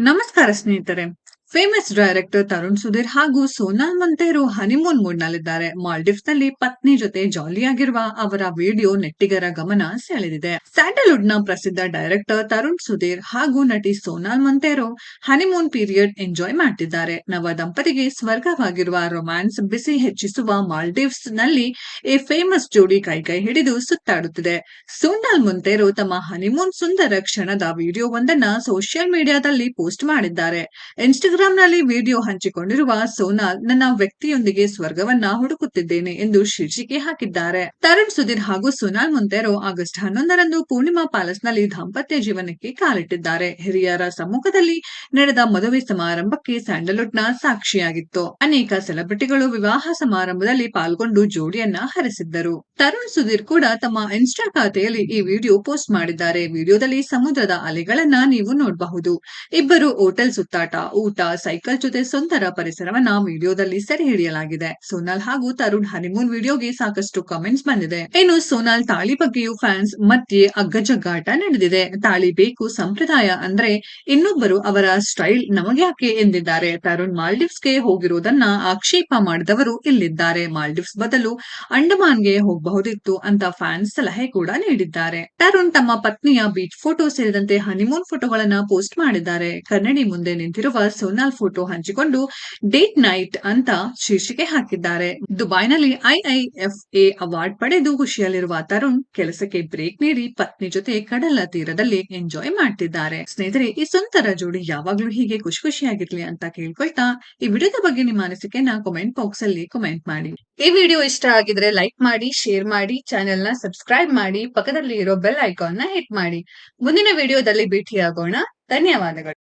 ನಮಸ್ಕಾರ ಸ್ನೇಹಿತರೆ. Famous director Tarun Sudhir ಹಾಗೂ ಸೋನಾಲ್ ಮಂತೇರು ಹನಿಮೂನ್ ಮೂಡ್ನಲ್ಲಿದ್ದಾರೆ ಮಾಲ್ಡೀವ್ಸ್ನಲ್ಲಿ ಪತ್ನಿ ಜೊತೆ ಜಾಲಿಯಾಗಿರುವ ಅವರ ವಿಡಿಯೋ ನೆಟ್ಟಿಗರ ಗಮನ ಸೆಳೆದಿದೆ. ಸ್ಯಾಂಡಲ್ವುಡ್ನ ಪ್ರಸಿದ್ಧ ಡೈರೆಕ್ಟರ್ ತರುಣ್ ಸುಧೀರ್ ಹಾಗೂ ನಟಿ Sonal Monteiro honeymoon period enjoy ಮಾಡ್ತಿದ್ದಾರೆ. ನವ ದಂಪತಿಗೆ ಸ್ವರ್ಗವಾಗಿರುವ ರೊಮ್ಯಾನ್ಸ್ ಬಿಸಿ ಹೆಚ್ಚಿಸುವ ಮಾಲ್ಡೀವ್ಸ್ನಲ್ಲಿ ಈ ಫೇಮಸ್ ಜೋಡಿ ಕೈಕೈ ಹಿಡಿದು ಸುತ್ತಾಡುತ್ತಿದೆ. ಸೋನಾಲ್ ಮಂತೇರು ತಮ್ಮ ಹನಿಮೂನ್ ಸುಂದರ ಕ್ಷಣದ ವಿಡಿಯೋವೊಂದನ್ನ ಸೋಷಿಯಲ್ ಮೀಡಿಯಾದಲ್ಲಿ ಪೋಸ್ಟ್ ಮಾಡಿದ್ದಾರೆ. ಇನ್ಸ್ಟಾಗ್ರಾಮ್ ನಲ್ಲಿ ವಿಡಿಯೋ ಹಂಚಿಕೊಂಡಿರುವ ಸೋನಾಲ್ ನನ್ನ ವ್ಯಕ್ತಿಯೊಂದಿಗೆ ಸ್ವರ್ಗವನ್ನ ಹುಡುಕುತ್ತಿದ್ದೇನೆ ಎಂದು ಶೀರ್ಷಿಕೆ ಹಾಕಿದ್ದಾರೆ. ತರುಣ್ ಸುಧೀರ್ ಹಾಗೂ ಸೋನಾಲ್ ಮುಂತೇರೋ ಆಗಸ್ಟ್ ಹನ್ನೊಂದರಂದು ಪೂರ್ಣಿಮಾ ಪ್ಯಾಲೇಸ್ನಲ್ಲಿ ದಾಂಪತ್ಯ ಜೀವನಕ್ಕೆ ಕಾಲಿಟ್ಟಿದ್ದಾರೆ. ಹಿರಿಯರ ಸಮ್ಮುಖದಲ್ಲಿ ನಡೆದ ಮದುವೆ ಸಮಾರಂಭಕ್ಕೆ ಸ್ಯಾಂಡಲ್ವುಡ್ನ ಸಾಕ್ಷಿಯಾಗಿತ್ತು. ಅನೇಕ ಸೆಲೆಬ್ರಿಟಿಗಳು ವಿವಾಹ ಸಮಾರಂಭದಲ್ಲಿ ಪಾಲ್ಗೊಂಡು ಜೋಡಿಯನ್ನ ಹರಿಸಿದ್ದರು. ತರುಣ್ ಸುಧೀರ್ ಕೂಡ ತಮ್ಮ ಇನ್ಸ್ಟಾ ಖಾತೆಯಲ್ಲಿ ಈ ವಿಡಿಯೋ ಪೋಸ್ಟ್ ಮಾಡಿದ್ದಾರೆ. ವಿಡಿಯೋದಲ್ಲಿ ಸಮುದ್ರದ ಅಲೆಗಳನ್ನ ನೀವು ನೋಡಬಹುದು. ಇಬ್ಬರು ಹೋಟೆಲ್ ಸುತ್ತಾಟ, ಊಟ ಸೈಕಲ್ ಜೊತೆ ಸುಂದರ ಪರಿಸರವನ್ನ ವಿಡಿಯೋದಲ್ಲಿ ಸೆರೆ ಹಿಡಿಯಲಾಗಿದೆ. ಸೋನಾಲ್ ಹಾಗೂ ತರುಣ್ ಹನಿಮೂನ್ ವಿಡಿಯೋಗೆ ಸಾಕಷ್ಟು ಕಮೆಂಟ್ಸ್ ಬಂದಿದೆ. ಇನ್ನು ಸೋನಾಲ್ ತಾಳಿ ಬಗ್ಗೆಯೂ ಫ್ಯಾನ್ಸ್ ಮಧ್ಯೆ ಅಗ್ಗಜಗ್ಗಾಟ ನಡೆದಿದೆ. ತಾಳಿ ಬೇಕು ಸಂಪ್ರದಾಯ ಅಂದ್ರೆ ಇನ್ನೊಬ್ಬರು ಅವರ ಸ್ಟೈಲ್ ನಮಗ್ಯಾಕೆ ಎಂದಿದ್ದಾರೆ? ತರುಣ್ ಮಾಲ್ಡೀವ್ಸ್ಗೆ ಹೋಗಿರುವುದನ್ನ ಆಕ್ಷೇಪ ಮಾಡಿದವರು ಇಲ್ಲಿದ್ದಾರೆ. ಮಾಲ್ಡೀವ್ಸ್ ಬದಲು ಅಂಡಮಾನ್ಗೆ ಹೋಗಬಹುದಿತ್ತು ಅಂತ ಫ್ಯಾನ್ಸ್ ಸಲಹೆ ಕೂಡ ನೀಡಿದ್ದಾರೆ. ತರುಣ್ ತಮ್ಮ ಪತ್ನಿಯ ಬೀಚ್ ಫೋಟೋ ಸೇರಿದಂತೆ ಹನಿಮೂನ್ ಫೋಟೋಗಳನ್ನ ಪೋಸ್ಟ್ ಮಾಡಿದ್ದಾರೆ. ಕನ್ನಡಿ ಮುಂದೆ ನಿಂತಿರುವ ಸೋನಾಲ್ ಫೋಟೋ ಹಂಚಿಕೊಂಡು ಡೇಟ್ ನೈಟ್ ಅಂತ ಶೀರ್ಷಿಕೆ ಹಾಕಿದ್ದಾರೆ. ದುಬೈನಲ್ಲಿ ಐಐಎಫ್ಎ ಅವಾರ್ಡ್ ಪಡೆದು ಖುಷಿಯಲ್ಲಿರುವ ತರುಣ್ ಕೆಲಸಕ್ಕೆ ಬ್ರೇಕ್ ನೀಡಿ ಪತ್ನಿ ಜೊತೆ ಕಡಲ ತೀರದಲ್ಲಿ ಎಂಜಾಯ್ ಮಾಡ್ತಿದ್ದಾರೆ. ಸ್ನೇಹಿತರೆ, ಈ ಸುಂದರ ಜೋಡಿ ಯಾವಾಗ್ಲೂ ಹೀಗೆ ಖುಷಿ ಖುಷಿಯಾಗಿರ್ಲಿ ಅಂತ ಕೇಳ್ಕೊಳ್ತಾ ಈ ವಿಡಿಯೋದ ಬಗ್ಗೆ ನಿಮ್ಮ ಅನಿಸಿಕೆನ ಕಾಮೆಂಟ್ ಬಾಕ್ಸ್ ಅಲ್ಲಿ ಕಮೆಂಟ್ ಮಾಡಿ. ಈ ವಿಡಿಯೋ ಇಷ್ಟ ಆಗಿದ್ರೆ ಲೈಕ್ ಮಾಡಿ ಶೇರ್ ಮಾಡಿ ಚಾನೆಲ್ನ ಸಬ್ಸ್ಕ್ರೈಬ್ ಮಾಡಿ ಪಕ್ಕದಲ್ಲಿ ಇರೋ ಬೆಲ್ ಐಕಾನ್ನ ಹಿಟ್ ಮಾಡಿ. ಮುಂದಿನ ವಿಡಿಯೋದಲ್ಲಿ ಭೇಟಿಯಾಗೋಣ. ಧನ್ಯವಾದಗಳು.